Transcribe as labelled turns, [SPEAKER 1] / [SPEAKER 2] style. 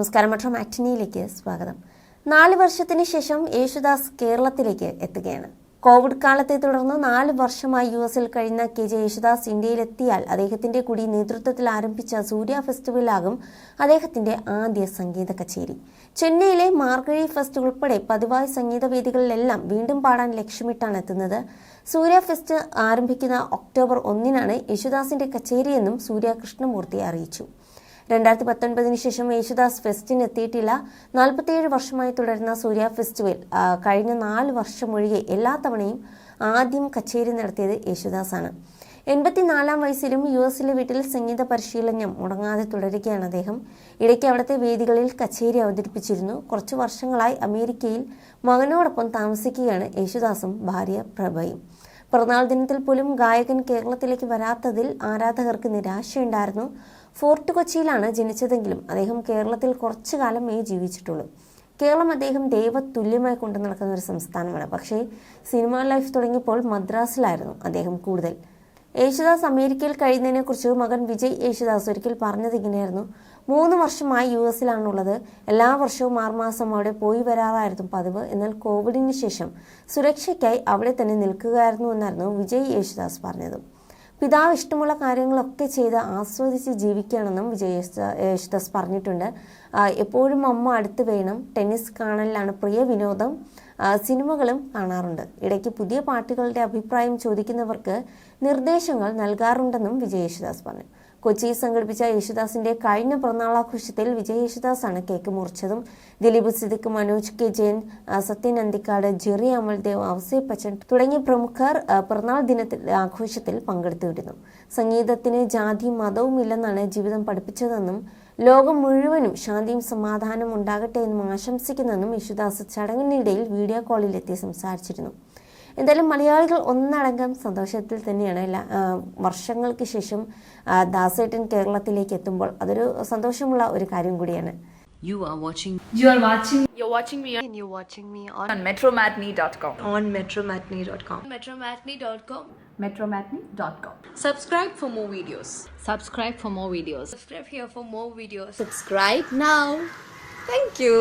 [SPEAKER 1] നമസ്കാരം. മറ്റൊരു ആക്ടിനിയിലേക്ക് സ്വാഗതം. നാല് വർഷത്തിന് ശേഷം യേശുദാസ് കേരളത്തിലേക്ക് എത്തുകയാണ്. കോവിഡ് കാലത്തെ തുടർന്ന് നാല് വർഷമായി യു എസിൽ കഴിയുന്ന കെ ജെ യേശുദാസ് ഇന്ത്യയിലെത്തിയാൽ അദ്ദേഹത്തിന്റെ കൂടി നേതൃത്വത്തിൽ ആരംഭിച്ച സൂര്യ ഫെസ്റ്റിവലാകും അദ്ദേഹത്തിന്റെ ആദ്യ സംഗീത കച്ചേരി. ചെന്നൈയിലെ മാർഗഴി ഫെസ്റ്റ് ഉൾപ്പെടെ പതിവായ സംഗീത വേദികളിലെല്ലാം വീണ്ടും പാടാൻ ലക്ഷ്യമിട്ടാണ് എത്തുന്നത്. സൂര്യ ഫെസ്റ്റ് ആരംഭിക്കുന്ന ഒക്ടോബർ ഒന്നിനാണ് യേശുദാസിന്റെ കച്ചേരിയെന്നും സൂര്യ കൃഷ്ണമൂർത്തി അറിയിച്ചു. രണ്ടായിരത്തി പത്തൊൻപതിന് ശേഷം യേശുദാസ് ഫെസ്റ്റിന് എത്തിയിട്ടില്ല നാൽപ്പത്തിയേഴ് വർഷമായി തുടരുന്ന സൂര്യ ഫെസ്റ്റിവൽ കഴിഞ്ഞ നാല് വർഷം ഒഴികെ എല്ലാ തവണയും ആദ്യം കച്ചേരി നടത്തിയത് യേശുദാസാണ്. എൺപത്തിനാലാം വയസ്സിലും യു എസിലെ വീട്ടിൽ സംഗീത പരിശീലനം മുടങ്ങാതെ തുടരുകയാണ് അദ്ദേഹം. ഇടയ്ക്ക് അവിടുത്തെ വേദികളിൽ കച്ചേരി അവതരിപ്പിച്ചിരുന്നു. കുറച്ചു വർഷങ്ങളായി അമേരിക്കയിൽ മകനോടൊപ്പം താമസിക്കുകയാണ് യേശുദാസും ഭാര്യ പ്രഭയും. പിറന്നാൾ ദിനത്തിൽ പോലും ഗായകൻ കേരളത്തിലേക്ക് വരാത്തതിൽ ആരാധകർക്ക് നിരാശയുണ്ടായിരുന്നു. ഫോർട്ട് കൊച്ചിയിലാണ് ജനിച്ചതെങ്കിലും അദ്ദേഹം കേരളത്തിൽ കുറച്ചു കാലമേ ജീവിച്ചിട്ടുള്ളൂ. കേരളം അദ്ദേഹം ദൈവതുല്യമായി കൊണ്ടു നടക്കുന്ന ഒരു സംസ്ഥാനമാണ്. പക്ഷേ സിനിമാ ലൈഫ് തുടങ്ങിയപ്പോൾ മദ്രാസിലായിരുന്നു അദ്ദേഹം കൂടുതൽ. യേശുദാസ് അമേരിക്കയിൽ കഴിയുന്നതിനെക്കുറിച്ച് മകൻ വിജയ് യേശുദാസ് ഒരിക്കൽ പറഞ്ഞത് ഇങ്ങനെയായിരുന്നു. മൂന്ന് വർഷമായി യു എസിലാണുള്ളത്. എല്ലാ വർഷവും ആറുമാസം അവിടെ പോയി വരാറായിരുന്നു പതിവ്. എന്നാൽ കോവിഡിന് ശേഷം സുരക്ഷയ്ക്കായി അവിടെ തന്നെ നിൽക്കുകയായിരുന്നു എന്നായിരുന്നു വിജയ് യേശുദാസ് പറഞ്ഞത്. പിതാവ് ഇഷ്ടമുള്ള കാര്യങ്ങളൊക്കെ ചെയ്ത് ആസ്വദിച്ച് ജീവിക്കുകയാണെന്നും വിജയ് യേശുദാസ് പറഞ്ഞിട്ടുണ്ട്. എപ്പോഴും അമ്മ അടുത്ത് വേണം. ടെന്നീസ് കാണലിലാണ് പ്രിയ വിനോദം. സിനിമകളും കാണാറുണ്ട്. ഇടയ്ക്ക് പുതിയ പാട്ടുകളുടെ അഭിപ്രായം ചോദിക്കുന്നവർക്ക് നിർദ്ദേശങ്ങൾ നൽകാറുണ്ടെന്നും വിജയ് യേശുദാസ് പറഞ്ഞു. കൊച്ചിയിൽ സംഘടിപ്പിച്ച യേശുദാസിന്റെ കഴിഞ്ഞ പിറന്നാളാഘോഷത്തിൽ വിജയ് യേശുദാസാണ് കേക്ക് മുറിച്ചതും. ദിലീപ് സിദ്ദിഖ് മനോജ് കെ ജയൻ സത്യൻ അന്തിക്കാട് ജെറി അമൽദേവ് അവസേ പച്ചൻ തുടങ്ങിയ പ്രമുഖർ പിറന്നാൾ ദിനത്തിൽ ആഘോഷത്തിൽ പങ്കെടുത്തിരുന്നു സംഗീതത്തിന് ജാതി മതവും ഇല്ലെന്നാണ് ജീവിതം പഠിപ്പിച്ചതെന്നും ലോകം മുഴുവനും ശാന്തിയും സമാധാനവും ഉണ്ടാകട്ടെ എന്നും ആശംസിക്കുന്നെന്നും യേശുദാസ് ചടങ്ങിനിടയിൽ വീഡിയോ കോളിലെത്തി സംസാരിച്ചിരുന്നു. എന്തായാലും മലയാളികൾ ഒന്നടങ്കം സന്തോഷത്തിൽ തന്നെയാണ് എല്ലാ വർഷങ്ങൾക്ക് ശേഷം ദാസേട്ടൻ കേരളത്തിലേക്ക് എത്തുമ്പോൾ അതൊരു സന്തോഷമുള്ള ഒരു കാര്യം കൂടിയാണ്
[SPEAKER 2] You are watching
[SPEAKER 3] You are watching
[SPEAKER 4] You're watching me and you're watching me on,
[SPEAKER 2] on metromatney.com.
[SPEAKER 4] on metromatney.com.
[SPEAKER 3] metromatney.com.
[SPEAKER 2] Metromatney.com.
[SPEAKER 4] Subscribe for more videos.
[SPEAKER 2] Subscribe for more videos.
[SPEAKER 3] Subscribe here for more videos.
[SPEAKER 4] Subscribe now. Thank you.